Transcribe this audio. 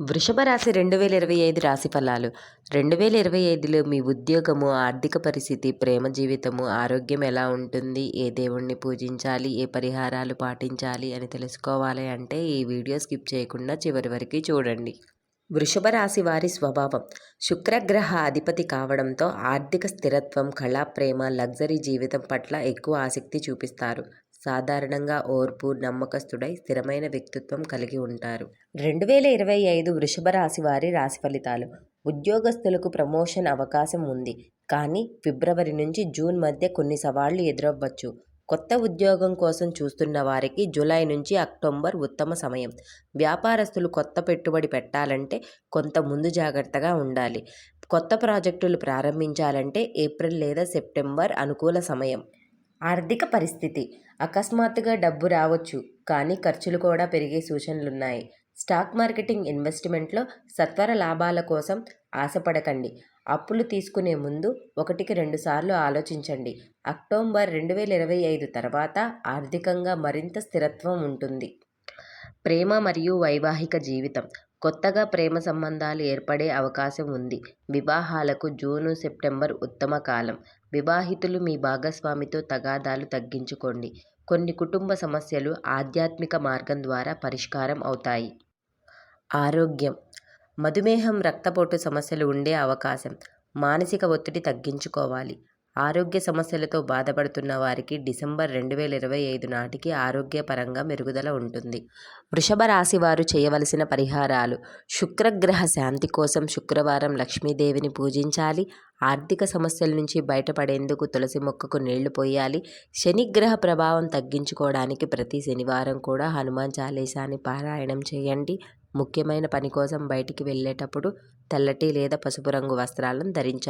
వృషభ రాశి రెండు వేల ఇరవై ఐదు రాశి ఫలాలు. రెండు వేల ఇరవై ఐదులో మీ ఉద్యోగము ఆర్థిక పరిస్థితి ప్రేమ జీవితము ఆరోగ్యం ఎలా ఉంటుంది ఏ దేవుణ్ణి పూజించాలి ఏ పరిహారాలు పాటించాలి అని తెలుసుకోవాలి అంటే ఈ వీడియో స్కిప్ చేయకుండా చివరి వరకు చూడండి. వృషభ రాశి వారి స్వభావం. శుక్రగ్రహ అధిపతి కావడంతో ఆర్థిక స్థిరత్వం కళా ప్రేమ లగ్జరీ జీవితం పట్ల ఎక్కువ ఆసక్తి చూపిస్తారు. సాధారణంగా ఓర్పు నమ్మకస్తుడై స్థిరమైన వ్యక్తిత్వం కలిగి ఉంటారు. రెండు వేల ఇరవై ఐదు వృషభ రాశి వారి రాశి ఫలితాలు. ఉద్యోగస్తులకు ప్రమోషన్ అవకాశం ఉంది. కానీ ఫిబ్రవరి నుంచి జూన్ మధ్య కొన్ని సవాళ్ళు ఎదురవ్వచ్చు. కొత్త ఉద్యోగం కోసం చూస్తున్న వారికి జూలై నుంచి అక్టోబర్ ఉత్తమ సమయం. వ్యాపారస్తులు కొత్త పెట్టుబడి పెట్టాలంటే కొంత ముందు జాగ్రత్తగా ఉండాలి. కొత్త ప్రాజెక్టులు ప్రారంభించాలంటే ఏప్రిల్ లేదా సెప్టెంబర్ అనుకూల సమయం. ఆర్థిక పరిస్థితి. అకస్మాత్తుగా డబ్బు రావచ్చు. కానీ ఖర్చులు కూడా పెరిగే సూచనలున్నాయి. స్టాక్ మార్కెటింగ్ ఇన్వెస్ట్మెంట్లో సత్వర లాభాల కోసం ఆశపడకండి. అప్పులు తీసుకునే ముందు ఒకటికి రెండు సార్లు ఆలోచించండి. అక్టోబర్ రెండు వేల ఇరవై ఐదు తర్వాత ఆర్థికంగా మరింత స్థిరత్వం ఉంటుంది. ప్రేమ మరియు వైవాహిక జీవితం. కొత్తగా ప్రేమ సంబంధాలు ఏర్పడే అవకాశం ఉంది. వివాహాలకు జూను సెప్టెంబర్ ఉత్తమ కాలం. వివాహితులు మీ భాగస్వామితో తగాదాలు తగ్గించుకోండి. కొన్ని కుటుంబ సమస్యలు ఆధ్యాత్మిక మార్గం ద్వారా పరిష్కారం అవుతాయి. ఆరోగ్యం. మధుమేహం రక్తపోటు సమస్యలు ఉండే అవకాశం. మానసిక ఒత్తిడి తగ్గించుకోవాలి. ఆరోగ్య సమస్యలతో బాధపడుతున్న వారికి డిసెంబర్ రెండు వేల ఇరవై ఐదు నాటికి ఆరోగ్యపరంగా మెరుగుదల ఉంటుంది. వృషభ రాశి వారు చేయవలసిన పరిహారాలు. శుక్రగ్రహ శాంతి కోసం శుక్రవారం లక్ష్మీదేవిని పూజించాలి. ఆర్థిక సమస్యల నుంచి బయటపడేందుకు తులసి మొక్కకు నీళ్ళు పోయాలి. శనిగ్రహ ప్రభావం తగ్గించుకోవడానికి ప్రతి శనివారం కూడా హనుమాన్ చాలీసాని పారాయణం చేయండి. ముఖ్యమైన పని కోసం బయటికి వెళ్ళేటప్పుడు తెల్లటి లేదా పసుపు రంగు వస్త్రాలను ధరించాలి.